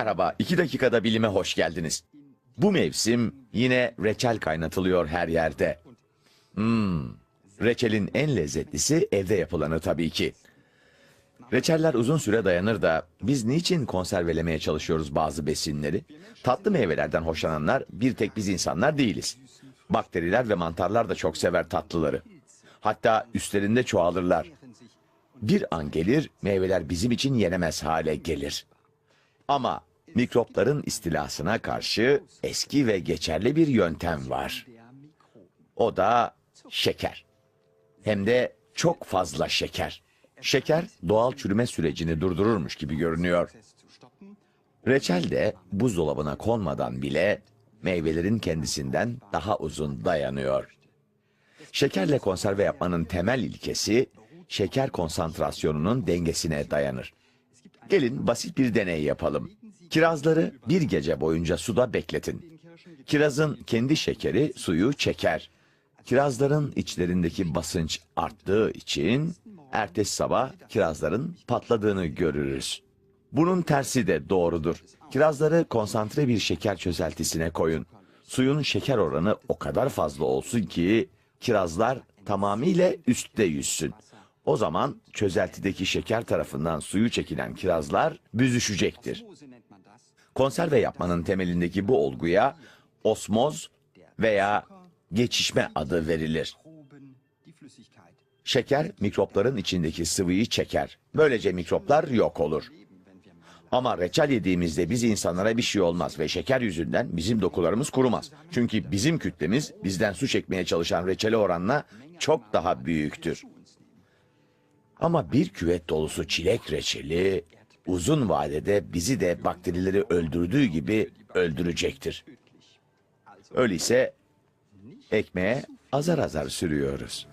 Merhaba, iki dakikada bilime hoş geldiniz. Bu mevsim yine reçel kaynatılıyor her yerde. Hmm, reçelin en lezzetlisi evde yapılanı tabii ki. Reçeller uzun süre dayanır da biz niçin konservelemeye çalışıyoruz bazı besinleri? Tatlı meyvelerden hoşlananlar bir tek biz insanlar değiliz. Bakteriler ve mantarlar da çok sever tatlıları. Hatta üstlerinde çoğalırlar. Bir an gelir meyveler bizim için yenemez hale gelir. Ama mikropların istilasına karşı eski ve geçerli bir yöntem var. O da şeker. Hem de çok fazla şeker. Şeker doğal çürüme sürecini durdururmuş gibi görünüyor. Reçel de buzdolabına konmadan bile meyvelerin kendisinden daha uzun dayanıyor. Şekerle konserve yapmanın temel ilkesi şeker konsantrasyonunun dengesine dayanır. Gelin basit bir deney yapalım. Kirazları bir gece boyunca suda bekletin. Kirazın kendi şekeri suyu çeker. Kirazların içlerindeki basınç arttığı için ertesi sabah kirazların patladığını görürüz. Bunun tersi de doğrudur. Kirazları konsantre bir şeker çözeltisine koyun. Suyun şeker oranı o kadar fazla olsun ki kirazlar tamamıyla üstte yüzsün. O zaman çözeltideki şeker tarafından suyu çekilen kirazlar büzüşecektir. Konserve yapmanın temelindeki bu olguya osmoz veya geçişme adı verilir. Şeker mikropların içindeki sıvıyı çeker. Böylece mikroplar yok olur. Ama reçel yediğimizde biz insanlara bir şey olmaz ve şeker yüzünden bizim dokularımız kurumaz. Çünkü bizim kütlemiz bizden su çekmeye çalışan reçele oranla çok daha büyüktür. Ama bir küvet dolusu çilek reçeli uzun vadede bizi de bakterileri öldürdüğü gibi öldürecektir. Öyleyse ekmeğe azar azar sürüyoruz.